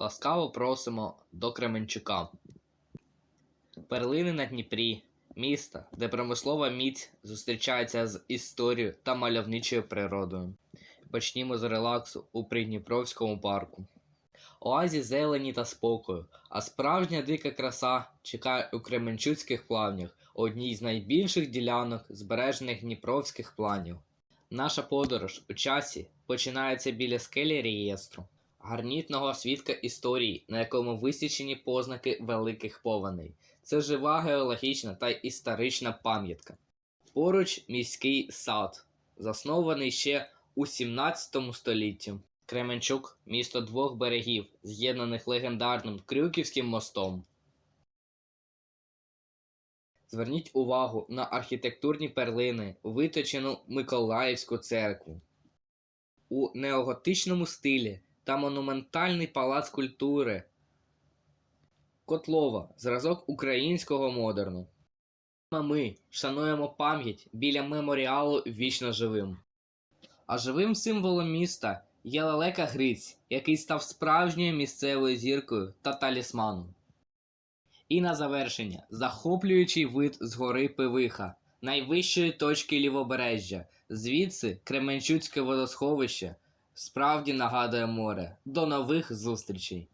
Ласкаво просимо до Кременчука. Перлини на Дніпрі, міста, де промислова міць зустрічається з історією та мальовничою природою. Почнімо з релаксу у Придніпровському парку. Оазі зелені та спокою, а справжня дика краса чекає у Кременчуцьких плавнях, одній з найбільших ділянок збережених дніпровських планів. Наша подорож у часі починається біля скелі реєстру, гарнітного свідка історії, на якому висічені познаки великих повеней. Це жива геологічна та історична пам'ятка. Поруч міський сад, заснований ще у 17 столітті. Кременчук місто двох берегів, з'єднаних легендарним Крюківським мостом. Зверніть увагу на архітектурні перлини, виточену Миколаївську церкву. У неоготичному стилі та монументальний палац культури. Котлова зразок українського модерну. Ми шануємо пам'ять біля меморіалу вічно живим. А живим символом міста є лелека Гриць, який став справжньою місцевою зіркою та талісманом. І на завершення захоплюючий вид з гори Пивиха, найвищої точки лівобережжя. Звідси Кременчуцьке водосховище справді нагадує море. До нових зустрічей!